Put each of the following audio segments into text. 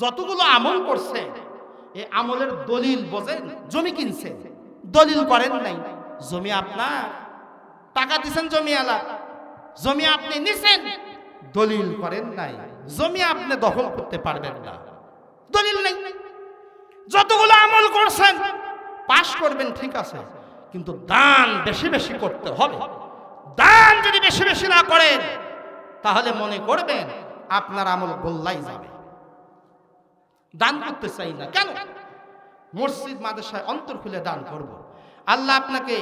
যতগুলো আমল করছে এই আমলের দলিল বোঝেন, জমি কিনছে। দলিল করেন নাই। জমি আপনার। টাকা দিছেন জমি আলা জমি আপনি নিছেন। দলিল করেন নাই। জমি আপনি দখল করতে পারবেন না। দলিল নেই। যতগুলো আমল করছেন, পাশ করবেন, ঠিক আছে। কিন্তু দান বেশি বেশি করতে হবে। দান যদি বেশি বেশি না করেন, তাহলে মনে করবেন আপনার আমল গোল্লাই যাবে। দান করতে চাই না। কেন? মসজিদ, মাদ্রাসায় অন্তর খুলে দান করব। আল্লাহ আপনাকে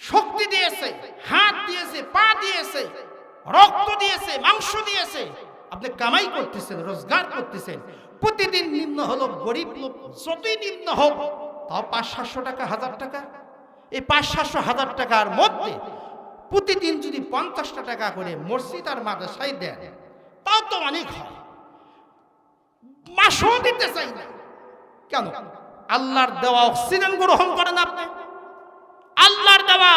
শক্তি দিয়েছে, হাত দিয়েছে, পা দিয়েছে, রক্ত দিয়েছে, মাংস দিয়েছে। আপনি কামাই করতেছেন, রোজগার করতেছেন। প্রতিদিন নিম্ন হলো গরিব লোক, যতই নিম্ন হোক, তাও পাঁচ, সাতশো টাকা, হাজার টাকা। এই পাঁচ, সাতশো, হাজার টাকার মধ্যে প্রতিদিন যদি পঞ্চাশটা টাকা করে মসজিদ আর মাদ্রাসায় দেন, তাও তো অনেক হয়। মাসও দিতে চাই না। কেন? আল্লাহর দেওয়া অক্সিজেন গ্রহণ করেন আপনি। আল্লাহর দেওয়া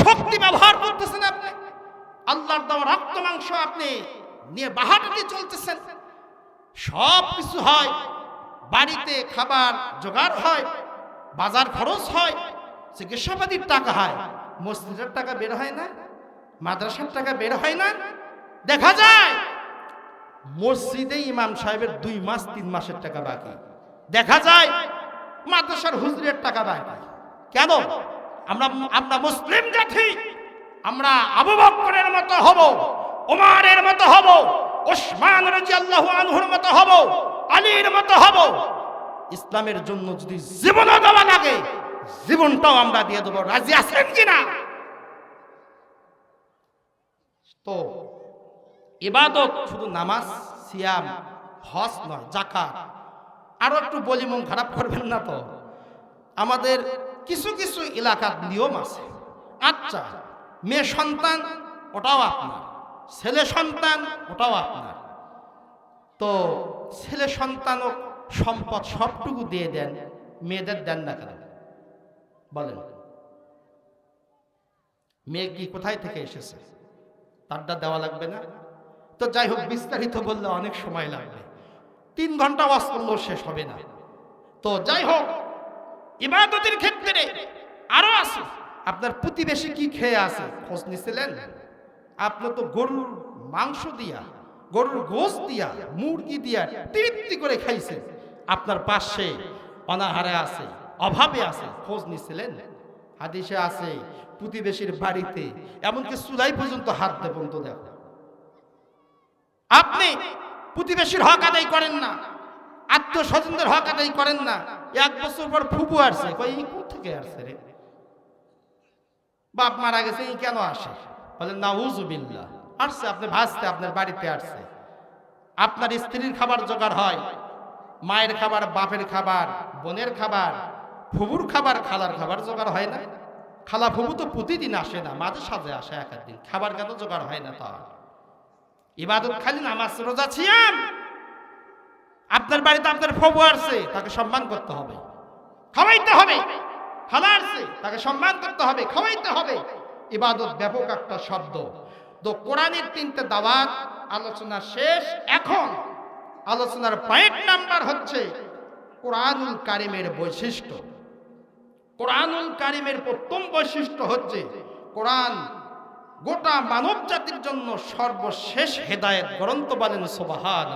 শক্তি ব্যবহার করতেছেন আপনি। আল্লাহর দেওয়া রক্ত মাংস আপনি নিয়ে বাহাটাতে চলতেছেন। সব কিছু হয়, বাড়িতে খাবার জোগাড় হয়, বাজার খরচ হয়, চিকিৎসাপাতির টাকা হয়, মসজিদের টাকা বের হয় না, মাদ্রাসার টাকা বের হয় না। দেখা যায় মসজিদে ইমাম সাহেবের দুই মাস, তিন মাসের টাকা বাকি। দেখা যায়, মাদ্রাসার হুজুরের টাকা বাকি। কেন? আমরা আমরা মুসলিম জাতি, আমরা আবু বকরের মতো হব, ওমারের মতো হব, ওসমান রাদিয়াল্লাহু আনহুর মতো হব, আলীর মতো হব। ইসলামের জন্য যদি জীবনও দেওয়া লাগে, জীবনটাও আমরা দিয়ে দেবো। রাজি আছেন কিনা? তো ইবাদত শুধু নামাজ, সিয়াম, হজ নয় জাকাত আরও একটু বলি, মন খারাপ করবেন না তো। আমাদের কিছু কিছু এলাকার নিয়ম আছে। আচ্ছা মেয়ে সন্তান, ওটাও আপনার। ছেলে সন্তান, ওটাও আপনার। তো ছেলে সন্তানও সম্পদ সবটুকু দিয়ে দেন, মেয়েদের দেন না কেন? বলেন। মেয়ে কি কোথায় থেকে এসেছে? তারটা দেওয়া লাগবে না? তো যাই হোক, বিস্তারিত বললে অনেক সময় লাগবে। তিন ঘণ্টা ওয়াজ করলেও শেষ হবে না। তো যাই হোক, ইবাদতের ক্ষেত্রে আরও আছে। আপনার প্রতিবেশী কি খেয়ে আছে? খোঁজ নিছিলেন? আপনি তো গরুর মাংস দিয়া, গরুর গোস দিয়া, মুরগি দিয়া তৃপ্তি করে খাইছেন। আপনার পাশে অনাহারে আছে, অভাবে আছে, খোঁজ নিছিলেন? হাদিসে আছে, প্রতিবেশীর বাড়িতে, এমনকি চুলাই পর্যন্ত হাত দেবন দেখো। আপনি প্রতিবেশীর হক আদায় করেন না আত্মীয় স্বজনদের হক আদায় করেন না। এক বছর পর ফুপু আসছে। থেকে আসছে রে? বাপ মারা গেছে ই কেন আসে? বলেন না উজুবিল্লা আসছে, আপনি ভাসতে আপনার বাড়িতে আসছে। আপনার স্ত্রীর খাবার জোগাড় হয়। মায়ের খাবার, বাপের খাবার, বোনের খাবার ফুবুর খাবার, খালার খাবার জোগাড় হয় না। খালা ফুবু তো প্রতিদিন আসে না, মাঝে সাজে আসে এক একদিন খাবার কেন জোগাড় হয় না তার? ইবাদত খালি নামাজ রোজা ছিয়াম। আপনার বাড়িতে আপনার ফবু আসছে, তাকে সম্মান করতে হবে। খাওয়াইতে হবে, খালা তাকে সম্মান করতে হবে, খাওয়াইতে হবে। ইবাদত ব্যাপক একটা শব্দ। তো কোরআনের তিনটে দাওয়াত, আলোচনা শেষ। এখন আলোচনার পয়েন্ট নাম্বার হচ্ছে কোরআনুল কারিমের বৈশিষ্ট্য। কোরআনুল কারিমের প্রথম বৈশিষ্ট্য হচ্ছে কোরআন গোটা মানব জাতির জন্য সর্বশেষ হেদায়েত গ্রন্থ বলেন সোবাহান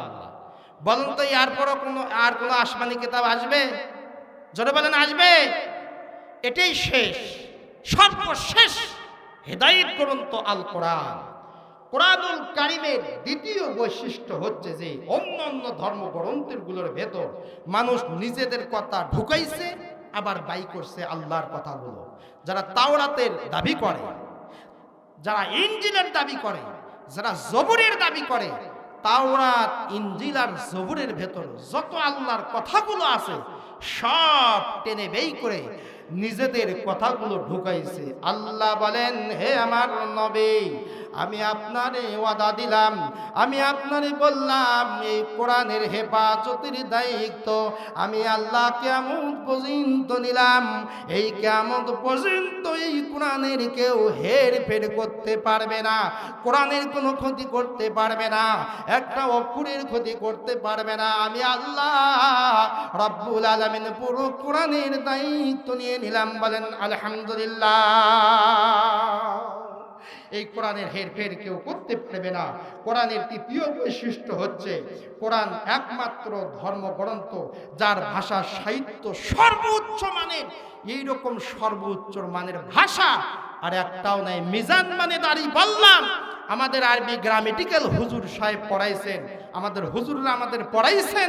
বলেন তো, আর পরও কোনো, আর কোনো আসমানি কিতাব আসবে? জোরে বলেন, আসবে। এটাই শেষ, সর্বশেষ হেদায়েত গ্রন্থ আল কোরআন কোরআনুল কারিমের দ্বিতীয় বৈশিষ্ট্য হচ্ছে যে অন্য অন্য ধর্মগ্রন্থেরগুলোর ভেতর মানুষ নিজেদের কথা ঢুকাইছে, আবার বাই করছে আল্লাহর কথাগুলো। যারা তাওরাতের দাবি করে যারা ইঞ্জিলের দাবি করে, যারা জবুরের দাবি করে, তাওরাত ইঞ্জিল আর জবুরের ভেতর যত আল্লাহর কথাগুলো আছে, সব টেনে বেই করে নিজেদের কথাগুলো ঢুকাইছে। আল্লাহ বলেন, হে আমার নবী আমি আপনারে ওয়াদা দিলাম, আমি আপনারে বললাম, এই কোরআনের হেফাজতের দায়িত্ব, আমি আল্লাহ কেমন পর্যন্ত নিলাম। এই কেমন পর্যন্ত এই কোরআনের কেউ হের ফের করতে পারবে না, কোরআনের কোনো ক্ষতি করতে পারবে না, একটা অক্ষরের ক্ষতি করতে পারবে না। আমি আল্লাহ রব্বুল আলমিন পুরো কোরআনের দায়িত্ব নিয়ে নিলাম, বলেন আলহামদুলিল্লাহ। এই কোরআনের হেরফের কেউ করতে পারবে না। কোরআনের তৃতীয় বৈশিষ্ট্য হচ্ছে, কোরআন একমাত্র ধর্মগ্রন্থ যার ভাষা সাহিত্য সর্বোচ্চ মানের। এইরকম সর্বোচ্চ মানের ভাষা, আর একটাও নাই। মিজান মানে দাঁড়ি বললাম। আমাদের আরবি গ্রামেটিক্যাল হুজুর সাহেব পড়াইছেন। আমাদের হুজুররা আমাদের পড়াইছেন,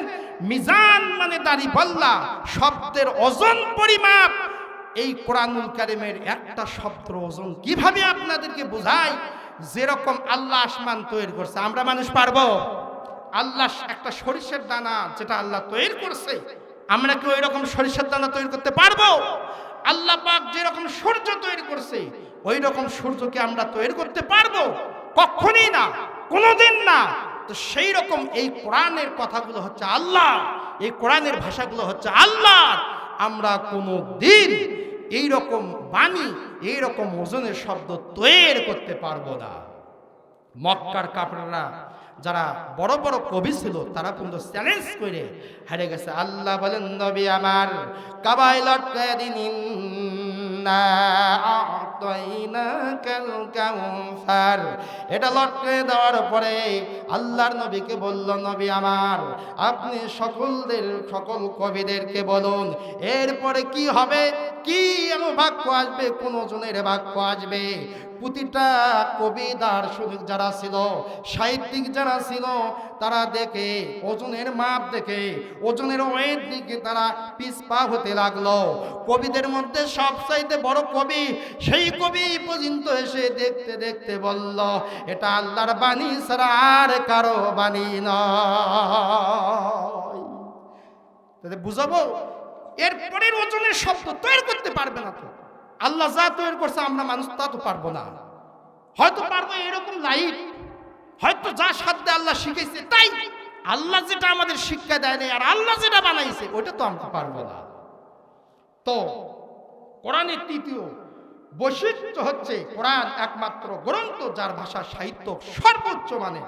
মিজান মানে দাঁড়ি বল্লা। শব্দের ওজন পরিমাপ এই কোরআনুল কারিমের একটা শব্দ ওজন কীভাবে আপনাদেরকে বোঝাই যেরকম আল্লাহ আসমান তৈরি করছে। আমরা মানুষ পারব? আল্লাহ একটা সরিষার দানা যেটা আল্লাহ তৈরি করছে, আমরা কি ওই রকম সরিষার দানা তৈরি করতে পারব? আল্লাহ পাক যেরকম সূর্য তৈরি করছে ওই রকম সূর্যকে আমরা তৈরি করতে পারব? কখনই না, কোনোদিন না। তো সেই রকম এই কোরআনের কথাগুলো হচ্ছে আল্লাহ, এই কোরআনের ভাষাগুলো হচ্ছে আল্লাহ। আমরা কোনো দিন এইরকম বাণী, এইরকম ওজনের শব্দ তৈরি করতে পারব না। মক্কার কাপড়রা যারা বড় বড় কবি ছিল, তারা কিন্তু চ্যালেঞ্জ করে হারে গেছে। আল্লাহ বলেন, নবী আমার কাবাই লটকায় দিন। ইন্না। এটা লটকে দেওয়ার পরে আল্লাহর নবীকে বলল, নবী আমার, আপনি সকলদের, সকল কবিদেরকে বলুন, এরপরে কি হবে? কি এমন বাক্য আসবে? কোন জনের বাক্য আসবে? প্রতিটা কবি দার্শনিক যারা ছিল, সাহিত্যিক যারা ছিল, তারা দেখে, ওজনের মাপ দেখে, ওজনের ওয়েট দিকে তারা পিছপা হতে লাগল। কবিদের মধ্যে সবচাইতে বড় কবি, সেই কবি পর্যন্ত এসে দেখতে দেখতে বলল, এটা আল্লাহর বাণী ছাড়া আর কারও বাণী নয়। বুঝাবো, এরপরের ওজনের শব্দ তৈরি করতে পারবে না তো। আল্লাহ যা তৈরি করছে, আমরা মানুষ তা তো পারব না। হয়তো পারব এরকম লাইট হয়তো যা সাধ্যে আল্লাহ শিখেছে তাই। আল্লাহ যেটা আমাদের শিক্ষা দেয় নাই, আর আল্লাহ যেটা বানাইছে ওটা তো আমরা পারব না। তো, কোরআনের তৃতীয় বৈশিষ্ট্য হচ্ছে, কোরআন একমাত্র গ্রন্থ যার ভাষা সাহিত্য সর্বোচ্চ মানে।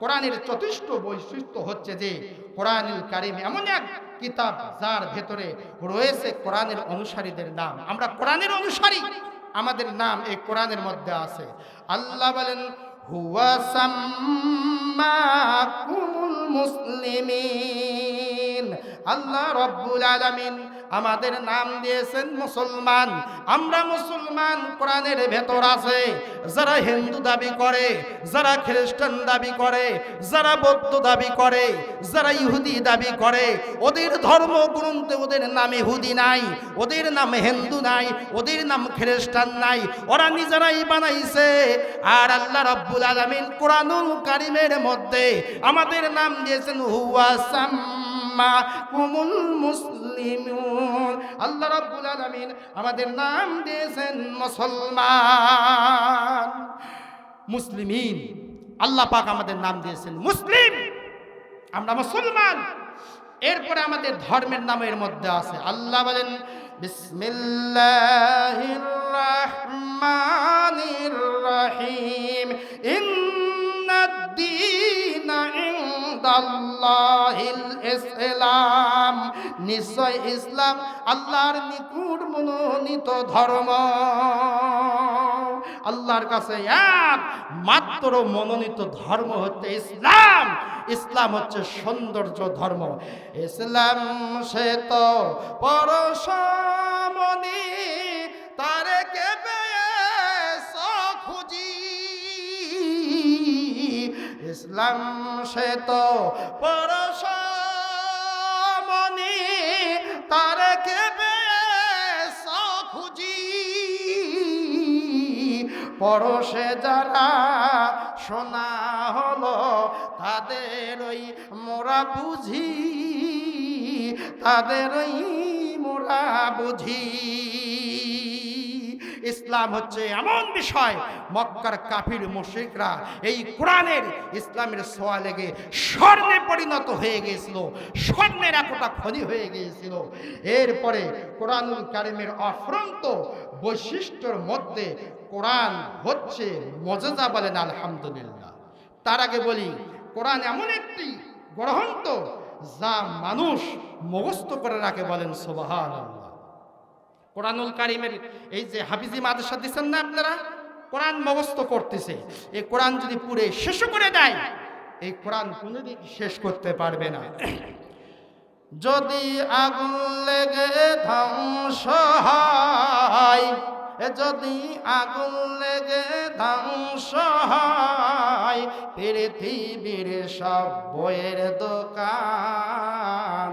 কোরআনের চতুষ্ট বৈশিষ্ট্য হচ্ছে যে কোরআনুল কারিম এমন এক কিতাব যার ভেতরে রয়েছে কোরআনের অনুসারীদের নাম। আমরা কোরআনের অনুসারী। আমাদের নাম এই কোরআনের মধ্যে আছে। আল্লাহ বলেন, হুয়া সাম্মাকুমুল মুসলিমিন। আল্লাহ রব্বুল আলামিন আমাদের নাম দিয়েছেন মুসলমান। আমরা মুসলমান, কোরআনের ভেতর আছে। যারা হিন্দু দাবি করে, যারা খ্রিস্টান দাবি করে, যারা বৌদ্ধ দাবি করে, যারা ইহুদি দাবি করে, ওদের ধর্ম গ্রন্থে ওদের নাম ইহুদি নাই, ওদের নাম হিন্দু নাই, ওদের নাম খ্রিস্টান নাই। ওরা নিজেরাই বানাইছে। আর আল্লাহ রব্বুল আলামিন কোরআনুল কারিমের মধ্যে আমাদের নাম দিয়েছেন, হুয়া সাম্মা কুমুল আল্লাহ রাব্বুল আলামিন আমাদের নাম দিয়েছেন মুসলমান। মুসলিমিন। আল্লাহ পাক আমাদের নাম দিয়েছেন মুসলিম। আমরা মুসলমান। এরপরে আমাদের ধর্মের নামের মধ্যে আছে, আল্লাহ বলেন, বিসমিল্লাহির রহমানির রহিম। ইন্নাদ-দীনা ইনদাল্লাহিল ইসলাম। নিশ্চয় ইসলাম আল্লাহর নিকুট মনোনীত ধর্ম। আল্লাহর কাছে এক মাত্র মনোনীত ধর্ম হচ্ছে ইসলাম। ইসলাম হচ্ছে সৌন্দর্য ধর্ম। ইসলাম সে তো পরশমণি ইসলাম সে তো পরশমণি। তারে কে পেয়েছ খুঁজি? পরশে যারা শোনা হলো, তাদের ওই মোরা বুঝি। তাদের ওই মোরা বুঝি। ইসলাম হচ্ছে এমন বিষয়, মক্কার কাফির মুশরিকরা এই কোরআনের ইসলামের সোয়া লেগে স্বর্ণে পরিণত হয়ে গিয়েছিল, স্বর্ণের এতটা খনি হয়ে গিয়েছিল। এরপরে কোরআনুল কারিমের অফ্রন্ত বৈশিষ্ট্যর মধ্যে কোরআন হচ্ছে মজেজা বলেন আলহামদুলিল্লাহ। তার আগে বলি, কোরআন এমন একটি গ্রহন্ত যা মানুষ মুখস্থ করে রাখে বলেন সোবাহান কোরআনুল কারিমের এই যে হাফিজি মাদ্রাসা দিচ্ছেন না আপনারা? কোরআন মুখস্থ করতেছে। এই কোরআন যদি পুরে শেষ করে দেয়, এই কোরআন কোনোদিন শেষ করতে পারবে না। যদি আগুন লেগে ধ্বংস হয় যদি আগুন লেগে ধ্বংস হয়, পৃথিবীর সব বইয়ের দোকান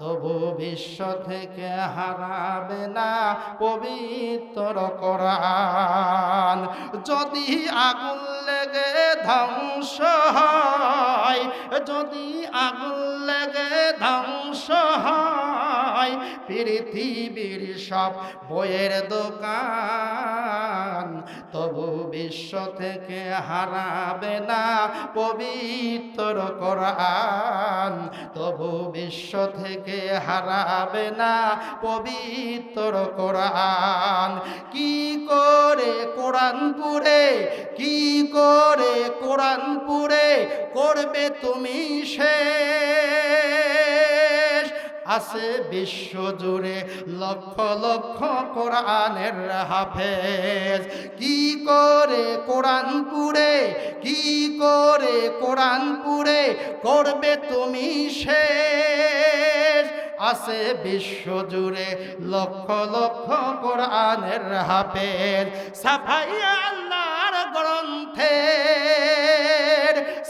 তবু বিশ্ব থেকে হারাবে না পবিত্র কোরআন। যদি আগুন লেগে ধ্বংস হয়, যদি আগুন লেগে ধ্বংস হয়, পৃথিবীর সব বইয়ের দোকান তবু বিশ্ব থেকে হারাবে না পবিত্র কোরআন। তবু বিশ্ব থেকে হারাবে না পবিত্র কোরআন। কি করে কোরআন পুরে কি করে কোরআন পুরে করবে তুমি শেষ আছে বিশ্ব জুড়ে লক্ষ লক্ষ কোরআনের হাফেজ। কি করে কোরআন পুরে কি করে কোরআন করবে তুমি শেষ? আছে বিশ্ব জুড়ে লক্ষ লক্ষ কোরআনের হাফেজ। সাফাইয়া আল্লাহর গ্রন্থের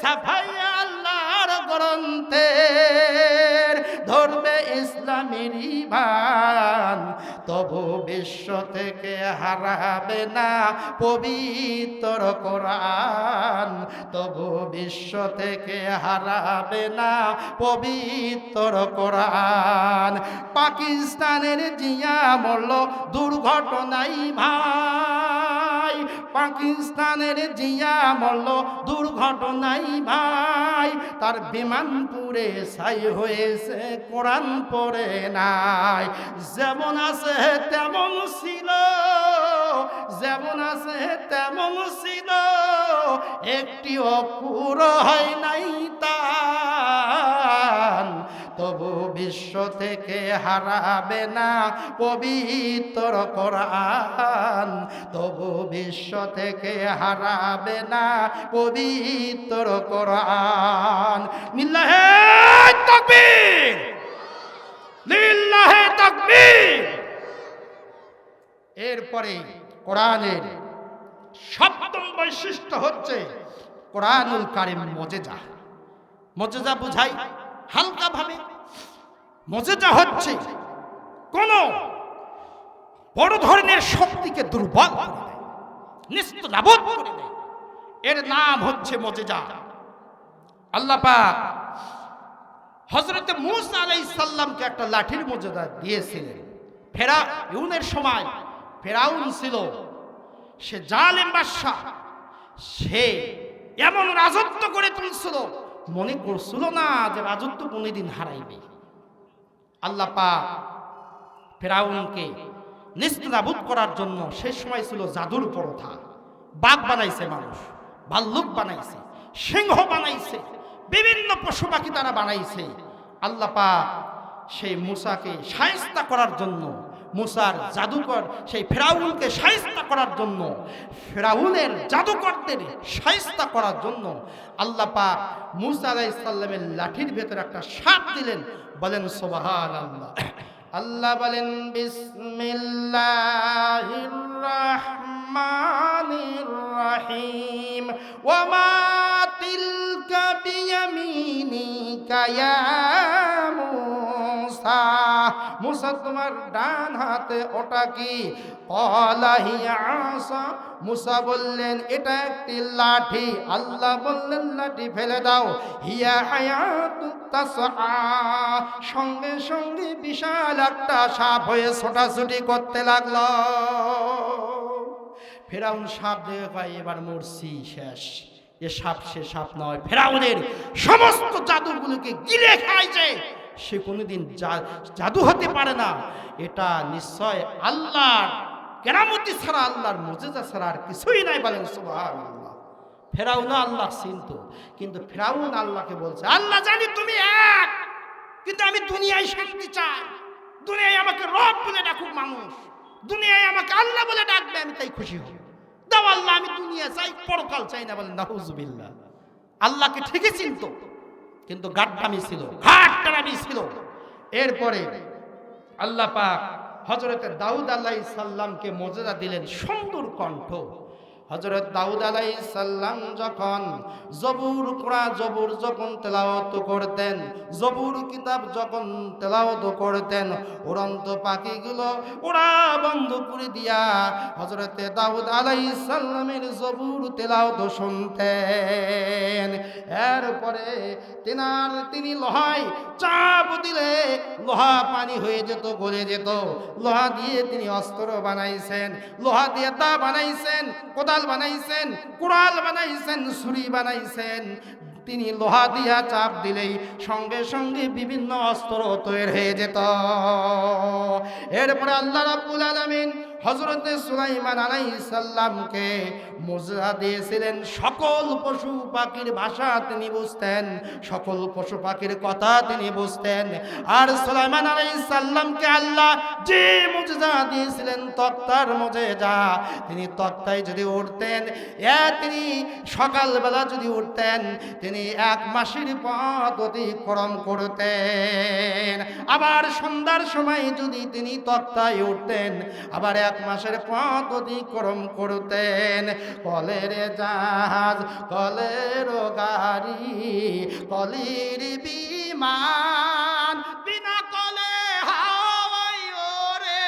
সাফাইয়া আল্লাহর গ্রন্থের ইসলামের ইমান তবু বিশ্ব থেকে হারাবে না পবিত্র কোরআন, তবু বিশ্ব থেকে হারাবে না পবিত্র কোরআন। পাকিস্তানের জিয়া মল্ল দুর্ঘটনাই ভাই, পাকিস্তানের জিয়া মল্ল দুর্ঘটনাই ভাই। তার বিমান পুরে সাই হয়েছে, কোরআন পড়ে নাই। যেমন আছে তেমন ছিল, যেমন আছে তেমন ছিল। একটি অপুর হয় থেকে হারাবে না পবিত্র কোরআন। তবু বিশ্ব থেকে হারাবে না পবিত্র কোরআন। লিল্লাহে তাকবীর! লিল্লাহে তাকবীর! এরপরে কোরআনের সপ্তম বৈশিষ্ট্য হচ্ছে কোরআনুল কারিম মজেজা। মজেজা বুঝাই হালকা ভাবে মজেজা হচ্ছে কোন বড় ধরনের শক্তিকে দুর্বল এর নাম হচ্ছে মজেজা আল্লাহ পাক হজরতে মুসা আলাই সাল্লামকে একটা লাঠির মর্যাদা দিয়েছিলেন। ফেরা ইউনের সময় ফেরাউন ছিল, সে জালেম বাদশাহ, সে এমন রাজত্ব করে তুলছিল, মনে করছিল না যে রাজত্ব কোনোদিন হারাইবে। আল্লাহ পাক ফেরাউনকে নিস্তাবুদ করার জন্য সে সময় ছিল জাদুর পরথা। বাঘ বানাইছে মানুষ, ভাল্লুক বানাইছে, সিংহ বানাইছে, বিভিন্ন পশু পাখি তারা বানাইছে। আল্লাহ পাক সেই মুসাকে সায়স্তা করার জন্য, মুসার জাদুকর, সেই ফেরাউনকে সায়স্তা করার জন্য, ফেরাউনের জাদুকরদের সায়স্তা করার জন্য আল্লাহ পাক মুসা আলাইসাল্লামের লাঠির ভেতরে একটা সাপ দিলেন বলেন সোবাহান আল্লাহ আল্লাহ বলেন বিসমিল্লাহির রহমানির রহিম ওয়ামা তিলকা বিয়ামিনিকা ইয়া মুসা তোমার ডান হাতে ওটা কি? হিয়া আসা। মুসা বললেন, এটা একটি লাঠি। আল্লাহ বললেন, লাঠি ফেলে দাও। হিয়া হায়াতু সঙ্গে সঙ্গে বিশাল একটা সাপ হয়ে ছোটাছুটি করতে লাগল। ফেরাউন সাপ দেখে কয়, এবার মরছি, শেষ। এ সাপ সে সাপ নয়। ফেরাউনের সমস্ত জাদুগুলোকে গিলে খাইছে। সে কোনোদিন জাদু হতে পারে না। এটা নিশ্চয় আল্লাহর কেরামতি ছাড়া, আল্লাহর মজেজা ছাড়া আর কিছুই নাই বলেন, সুবহানাল্লাহ। ফেরাউন আল্লাহ চিনত কিন্তু ফেরাউন আল্লাহকে বলছে, আল্লাহ জানি তুমি এক, কিন্তু আমি দুনিয়ায় শান্তি চাই। দুনিয়ায় আমাকে রব বলে ডাকুক মানুষ। দুনিয়ায় আমাকে আল্লাহ বলে ডাকবে, আমি তাই খুশি হব। দাও আল্লাহ, আমি দুনিয়া চাই পরকাল চাই না বলে নাহুজুবিল্লাহ আল্লাহকে ঠিকই চিনত। কিন্তু গাড্ডামি ছিল ঘাটামি ছিল এরপরে আল্লাহ পাক হজরতের দাউদ আল্লাহ সাল্লামকে মর্যাদা দিলেন সুন্দর কণ্ঠ। হজরত দাউদ আলাই সাল্লাম যখন জবুর কোরআ জবুর যখন তেলাওয়াত করতেন, জবুর কিতাব যখন তেলাওয়াত করতেন, উড়ন্ত পাখিগুলো ওরা বন্ধ করে দিয়া হজরতে দাউদ আলাই সাল্লামের জবুর তেলাওয়াত শুনতেন। এরপরে তিনার, তিনি লোহায় চাপ দিলে লোহা পানি হয়ে যেত, গলে যেত। লোহা দিয়ে তিনি অস্ত্র বানাইছেন, লোহা দিয়ে তা বানাইছেন, কোদাল বানাইছেন, কুড়াল বানাইছেন, ছুরি বানাইছেন। তিনি লোহা দিয়া চাপ দিলেই সঙ্গে সঙ্গে বিভিন্ন অস্ত্র তৈরি হয়ে যেত। এরপরে আল্লাহ রাব্বুল আলামিন হজরতে সুলাইমান আলাইহিস সালামকে মুজরা দিয়েছিলেন, সকল পশু পাখির ভাষা তিনি বুঝতেন, সকল পশু পাখির কথা তিনি বুঝতেন। আর সুলাইমান আলাইহিস সালামকে আল্লাহ যে মুজরা দিয়েছিলেন তক্তার মুজেজা তিনি তক্তায় যদি উঠতেন, এ তিনি সকালবেলা যদি উঠতেন, তিনি এক মাসের পথ অতিক্রম করতেন। আবার সন্ধ্যার সময় যদি তিনি তক্তায় উঠতেন, আবার এক মাসের পথ অতিক্রম করতেন। কলের জাহাজ, কলের গাড়ি, কলির বিমান, বিনা কলে হাওয়াই ওরে,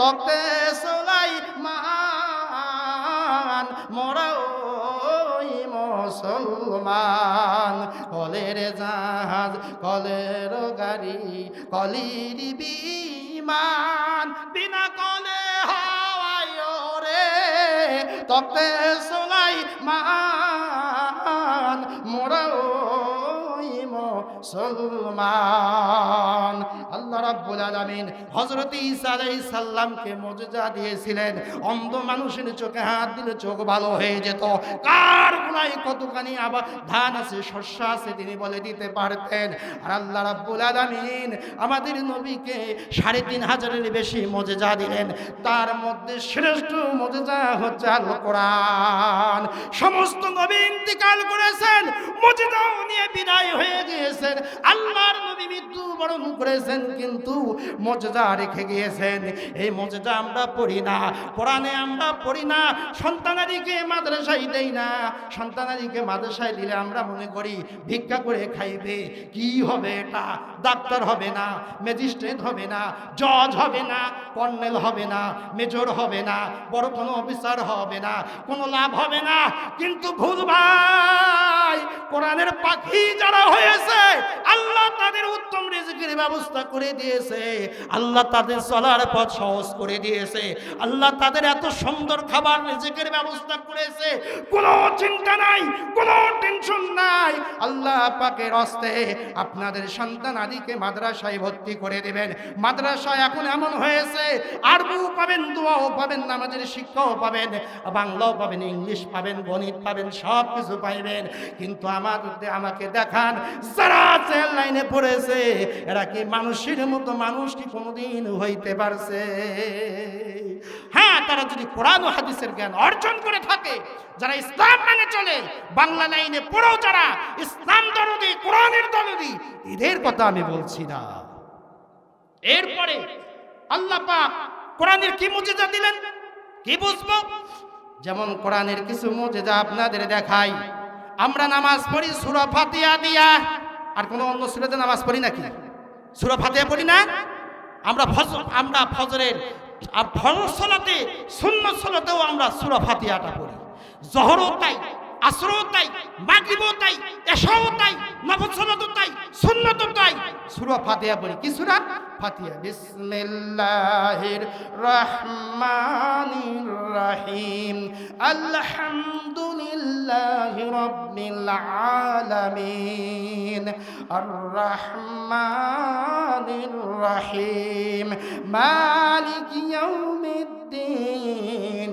তক্তে সোলাই মান, মোরা ওই মুসলমান। কলের জাহাজ, কলের গাড়ি, কলির বিমান, বিনা তক্তে সোলাই মান মোরা মুসলমান। আল্লাহ রাব্বুল আলামিন হযরত ঈসা আলাইহিস সালামকে মুজিজা দিয়েছিলেন। অন্ধ মানুষের চোখে হাত দিলে চোখ ভালো হয়ে যেত। কার গুনায় কতখানি আবার ধান আছে, শস্য আছে তিনি বলে দিতে পারতেন। আর আল্লাহ রাব্বুল আলামিন আমাদের নবীকে সাড়ে তিন হাজারের বেশি মজেজা দিলেন। তার মধ্যে শ্রেষ্ঠ মজেজা হচ্ছে আল কোরআন। সমস্ত নবী ইন্তিকাল করেছেন মজেদাও নিয়ে বিদায় হয়ে গিয়েছেন। আল্লাহর নবী মৃত্যু বরণ করেছেন কিন্তু মজেদা রেখে গিয়েছেন। এই মজেদা আমরা পড়ি না, কোরআনে আমরা পড়ি না, সন্তানাদিকে মাদ্রাসায় দেই না। সন্তানাদিকে মাদ্রাসায় দিলে আমরা মনে করি, ভিক্ষা করে খাইবে, কি হবে এটা? ডাক্তার হবে না, ম্যাজিস্ট্রেট হবে না, জজ হবে না, কর্নেল হবে না, মেজর হবে না, বড় কোনো অফিসার হবে না, কোনো লাভ হবে না। কিন্তু ভুল ভাই, কোরআনের পাখি যারা হয়েছে, আল্লাহ তাদের উত্তম রিজিকের ব্যবস্থা করে দিয়েছে। আল্লাহ তাদের চলার পথ সহজ করে দিয়েছে। আল্লাহ তাদের এত সুন্দর খাবার রিজিকের ব্যবস্থা করেছে। কোনো চিন্তা নাই, কোনো টেনশন নাই। আল্লাহ পাকের হস্তে আপনাদের সন্তান আদিকে মাদ্রাসায় ভর্তি করে দেবেন। মাদ্রাসা এখন এমন হয়েছে আরবু পাবেন, দোয়াও পাবেন, নামাজের শিক্ষাও পাবেন, বাংলাও পাবেন, ইংলিশ পাবেন, গণিত পাবেন সব কিছু পাইবেন। কিন্তু আমাদের আমাকে দেখান, যারা জেল লাইনে পড়েছে। এরা কি মানুষের মতো মানুষ কি কোনোদিন হইতে পারছে? হ্যাঁ তারা যদি কোরআন হাদিসের জ্ঞান অর্জন করে থাকে, যারা ইসলাম মানে চলে, বাংলা লাইনে পড়েও যারা, ইসলাম দরদি, কোরআনের দরদি, এদের কথা আমি বলছি না। এরপরে আল্লাহ পাক কোরআনের কি মুজিজা দিলেন? কি বুঝব? যেমন কোরআনের কিছু মুজিজা আপনাদের দেখাই। আমরা নামাজ পড়ি সূরা ফাতিহা দিয়া। আর কোনো অন্য সুরাতে নামাজ পড়ি নাকি? সুরা ফাতিহা পড়ি না? আমরা ফজর আমরা ফজরের আর ফজর সুন্নত সলাতেও আমরা সুরা ফাতিহাটা পড়ি। জহরও তাই। আসরও তাই, মাগরিবও তাই, এশাও তাই নফল সলাতও তাই, সুন্নতও তাই। সুরা ফাতিহা পড়ি, কি সুরা? ফাতিহা, বিসমিল্লাহির রহমানির রহিম। আলহামদুলিল্লাহি রাব্বিল আলামিন। আর রহমানির রহিম। মালিক ইয়াউমিদ্দিন।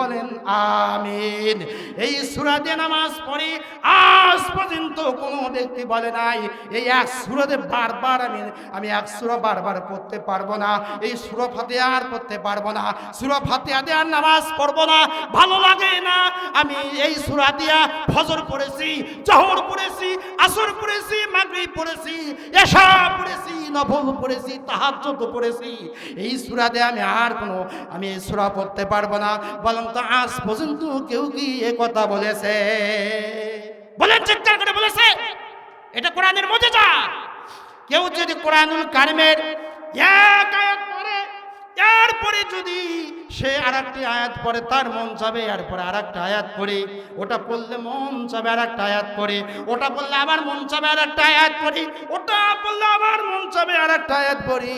বলেন, আমিন। এই সূরা দিয়ে নামাজ পড়ি আজ পর্যন্ত কোনো ব্যক্তি বলে নাই, এই এক সূরাতে বারবার আমি আমি এক সূরা বারবার পড়তে পারব না, এই সূরা ফাতিহা আর পড়তে পারব না, সূরা দিয়ে আর নামাজ পড়ব না, ভালো লাগে না। আমি এই সূরা দিয়া ফজর পড়েছি, জহর পড়েছি, আসর পড়েছি, মাগরিব পড়েছি, এশা পড়েছি, নফল পড়েছি, তাহাজ্জুদ পড়েছি। এই সুরাতে আমি আর কোনো, আমি এই সূরা পড়তে পারব না। বলুন তো আজ পর্যন্ত কেউ কি এ কথা বলেছে? বলেন চিৎকার করে বলেছে। এটা কোরআনের মধ্যে যা কেউ যদি কোরআনুল কারিমের এক আয়াত পড়ে এরপরে যদি সে আর একটি আয়াত পরে তার মন চাবে এরপরে আর একটা আয়াত পড়ে, ওটা পড়লে মন চাবে আর একটা আয়াত পড়ে, ওটা পড়লে আবার মন চাবে আর একটা আয়াত পড়ি, ওটা পড়লে আবার মন চাবে আর একটা আয়াত পড়ি।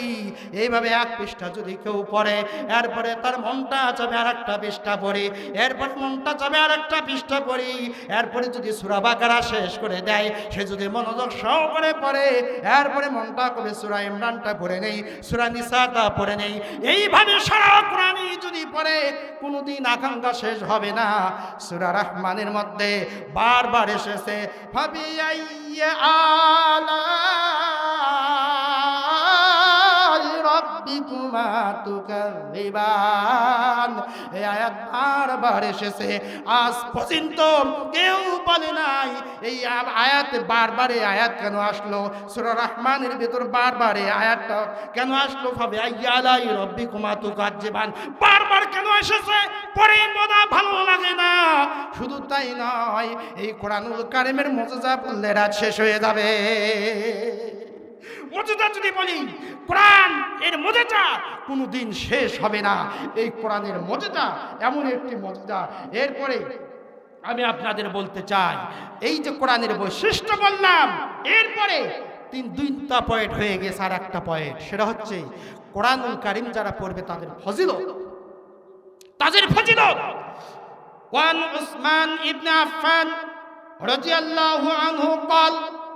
এইভাবে এক পৃষ্ঠা যদি কেউ পড়ে, এরপরে তার মনটা চাবে আর একটা পৃষ্ঠা পড়ি, এরপর মনটা চাবে আর একটা পৃষ্ঠা পড়ি, এরপরে যদি সুরা বাকারা শেষ করে দেয়, সে যদি মনোযোগ সহকারে পড়ে, এরপরে মনটা করে সুরা ইমরানটা পড়ে নেই, সুরা নিসাটা পড়ে নেই। এইভাবে সারা কোরআনই যদি পড়ে, কোনোদিন আকাঙ্ক্ষা শেষ হবে না। সুরা রহমানের মধ্যে বারবার এসেছে ভাবি আইয়া আলা রব্বিকুমা তুকাযিবান এই আয়াত বারবার এসেছে। আজ পর্যন্ত কেউ বলে নাই, এই আয়াত বারবার এই আয়াত কেন আসলো? সূরা রহমানের ভিতর বারবার এই আয়াতটা কেন আসলো? ভাবে আইয়ালাই রব্বিকুমা তুকাযিবান বারবার কেন এসেছে? পরে মজা ভালো লাগে না। শুধু তাই নয়, এই কোরআনুল কারিমের মজা বললে রাত শেষ হয়ে যাবে। মজুদা যদি বলি কোরআন এর মজেটা কোনোদিন শেষ হবে না এই কোরআনের মজেটা এমন একটি মজেদা এরপরে আমি আপনাদের বলতে চাই এই যে কোরআনের বৈশিষ্ট্য বললাম এরপরে তিন দুইটা পয়েন্ট হয়ে গেছে আর একটা পয়েন্ট সেটা হচ্ছে কোরআনুল কারিম যারা পড়বে তাদের ফজিলত তাদের ফজিলত وعن عثمان ابن عفان رضي الله عنه قال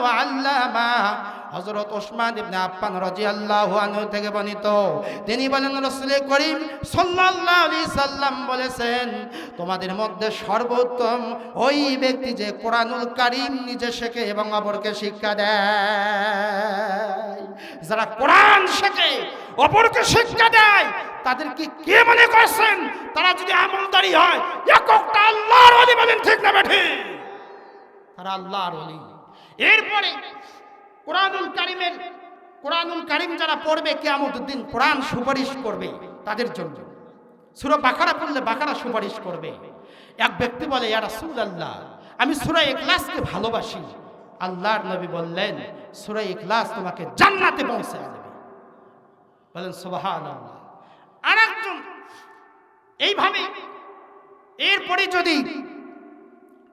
ওয়া ওসমান থেকে তিনি বলেন করিম বলেছেন, তোমাদের মধ্যে সর্বোত্তম ওই ব্যক্তি যে কোরআনুল কারিম নিজে শেখে এবং অপরকে শিক্ষা দেয়। যারা কোরআন শেখে, অপরকে শিক্ষা দেয় তাদেরকে কে মনে করছেন? তারা যদি আমলদারি হয় এককটা আল্লাহর বলেন, ঠিক না, বেঠিক? তারা আল্লাহর ওলি। এরপরে কোরআনুল কারিমের, কোরআনুল কারিম যারা পড়বে, কেয়ামত দিন কোরআন সুপারিশ করবে তাদের জন্য। সুরা বাকারা পড়লে বাকারা সুপারিশ করবে। এক ব্যক্তি বলে, ইয়া রাসূলুল্লাহ, আমি সূরা ইখলাসকে ভালোবাসি। আল্লাহর নবী বললেন, সূরা ইখলাস তোমাকে জান্নাতে পৌঁছে দেবে। বলেন, সুবহানাল্লাহ। আরেকজন এইভাবে, এরপরে যদি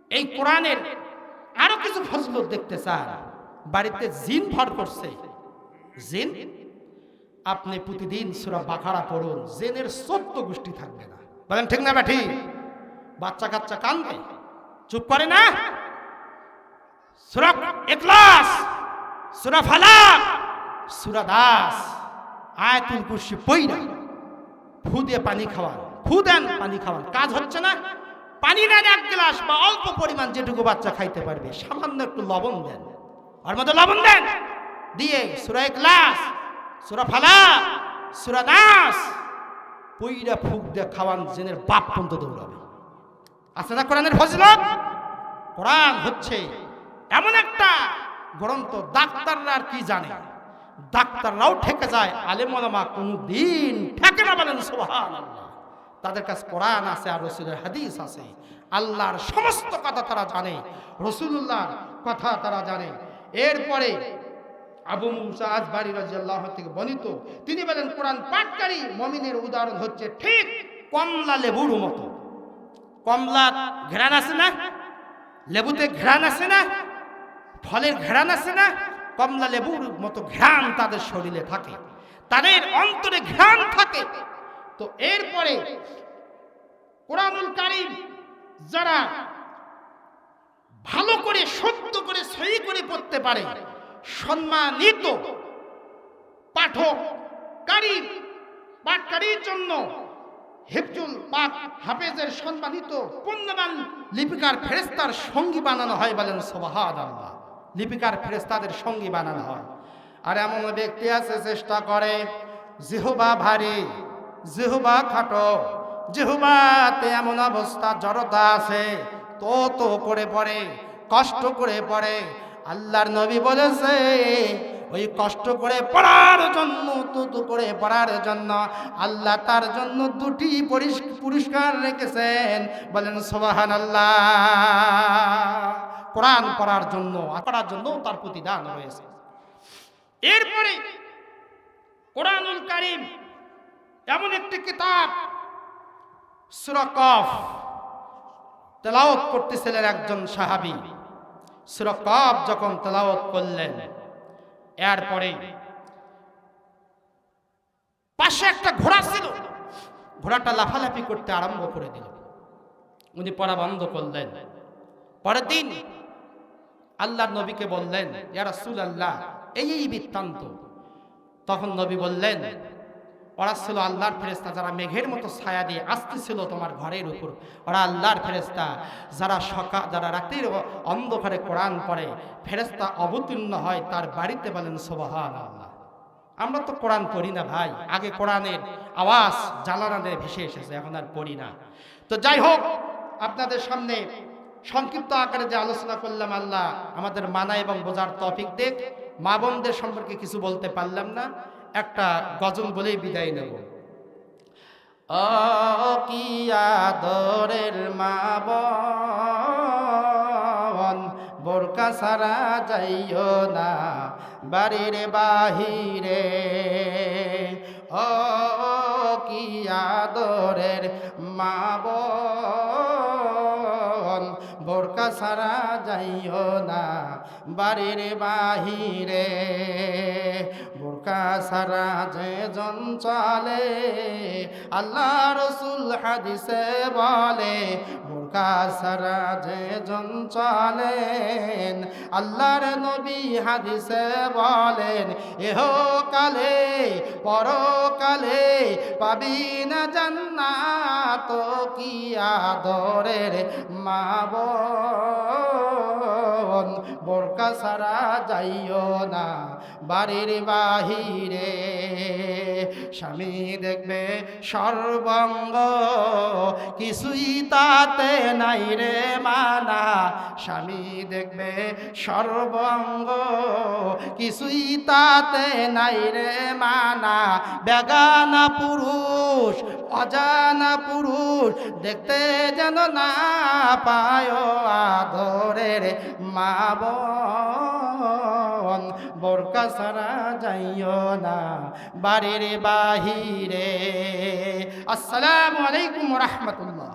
এই কোরআনের আরও কিছু ফজলত দেখতে চান। বাড়িতে জিন ভর করছে। জিন? আপনি প্রতিদিন সুরা বাখারা পড়ুন, জেনের চোদ্দ গোষ্ঠী থাকবে না। বলেন, ঠিক না ব্যাঠি বাচ্চা কাচ্চা কান্দে চুপ করে না? সুরা এক্লাস সুরা ফালাক, সুরা দাস, আয়াতুল কুরসি পইরা ফু দিয়ে পানি খাওয়ান, ফু দেন, পানি খাওয়ান। কাজ হচ্ছে না? পানি এক গ্লাস বা অল্প পরিমাণ যেটুকু বাচ্চা খাইতে পারবে, সামান্য একটু লবণ দেন। আর মধ্যে লবণ দেন। দিয়ে সুরায় গ্লাস সুরা ফালা সুরা নাস পইরা ফুক দিয়ে খাওয়ান জেনের বাপ পর্যন্ত দৌড়াবে। আছে না কোরআনের ফজিলত? কোরআন হচ্ছে এমন একটা গ্রন্থ, ডাক্তাররা আর কি জানে? ডাক্তাররাও ঠেকে যায়, আলেমা কোনো দিন ঠেকে না বলেন সোহান আল্লাহ তাদের কাছে কোরআন আছে আর রসুলের হাদিস আছে। আল্লাহর সমস্ত কথা তারা জানে রসুল্লাহর কথা তারা জানে। এরপরে আবু মুসা আজবারি রাজিয়াল্লাহ থেকে বর্ণিত, তিনি বলেন, কোরআন পাঠকারী মমিনের উদাহরণ হচ্ছে ঠিক কমলা লেবুর মতো। কমলা ঘেরান আছে না? লেবুতে ঘেরান আছে না? ফলের ঘেরান আছে না? কমলা লেবুর মতো ঘ্রাণ তাদের শরীরে থাকে। তাদের অন্তরে ঘ্রাণ থাকে। তো এরপরে কোরআনুল কারিম যারা ভালো করে, সত্য করে, সহি করে পড়তে পারে, সম্মানিত পাঠক কারি পাঠকারীর জন্য হেফজুল পাক হাফেজের সম্মানিত পুণ্যবান লিপিকার ফেরেস্তার সঙ্গী বানানো হয় বলেন সোবাহাদ লিপিকার ফেরেস্তাদের সঙ্গী বানানো হয়। আর এমন ব্যক্তি আছে, চেষ্টা করে, জিহুবা ভারী। জিহুবা খাটো জিহুবাতে এমন অবস্থা, জড়তা আছে তো তো করে পড়ে, কষ্ট করে পড়ে। আল্লাহর নবী বলেছে, ওই কষ্ট করে পড়ার জন্য, তুতু করে পড়ার জন্য আল্লাহ তার জন্য দুটি পরিস- পুরস্কার রেখেছেন। বলেন সোবাহান আল্লাহ কোরআন পড়ার জন্য পড়ার জন্য তার প্রতিদান রয়েছে। এরপরে কোরআনুল কারিম এমন একটি কিতাব সুরকফ তেলাওত করতেছিলেন একজন সাহাবি। সুরকফ যখন তেলাওত করলেন, এরপরে পাশে একটা ঘোড়া ছিল। ঘোড়াটা লাফালাফি করতে আরম্ভ করে দিল। উনি পড়া বন্ধ করলেন। পরের দিন আল্লাহ নবীকে বললেন, ইয়া রাসূলুল্লাহ, এই এই বৃত্তান্ত। তখন নবী বললেন ওরা ছিল আল্লাহর ফেরেস্তা যারা মেঘের মতো ছায়া দিয়ে আসতেছিল তোমার ঘরের উপর। ওরা আল্লাহর ফেরেস্তা যারা সকাল যারা রাতের অন্ধকারে কোরআন পড়ে ফেরেস্তা অবতীর্ণ হয় তার বাড়িতে বলেন সোবাহান আল্লাহ আমরা তো কোরআন পড়ি না ভাই, আগে কোরআনের আওয়াজ জ্বালানাতে ভেসে এসেছে, এখন আর পড়ি না। তো যাই হোক, আপনাদের সামনে সংক্ষিপ্ত আকারে যে আলোচনা করলাম আল্লাহ, আমাদের মানা এবং বোঝার তফিক দেখ। মা বোনদের সম্পর্কে কিছু বলতে পারলাম না। একটা গজল বলেই বিদায় নেব। কি মা বোন, বোরকা সারা যাইও না বাড়ির বাহিরে। আদরের মা বোন, বোরকা সারা যাইও না বাড়ির বাহিরে। বোরকা সারা যে জন চলে, আল্লাহ রসুল হাদিসে বলে, বোরকা সারা যে জন চলেন, আল্লাহর নবী হাদিসে বলেন, এহ কালে, পরকালে পাবি না জান্নাত, কি আদরের মা বোন বোরকা সারা যাইও না। বাড়ির বাহিরে স্বামী দেখবে সর্বঙ্গ, কিছুই তাতে নাই রে মানা। স্বামী দেখবে সর্বঙ্গ, কিছুই তাতে নাই রে মানা। বেগানা পুরুষ অজানা পুরুষ দেখতে যেন না পায় আদরের মা বোন। বোরকা সারা যাইও না বাড়ির বাহিরে। আসসালামু আলাইকুম রহমতুল্লাহ।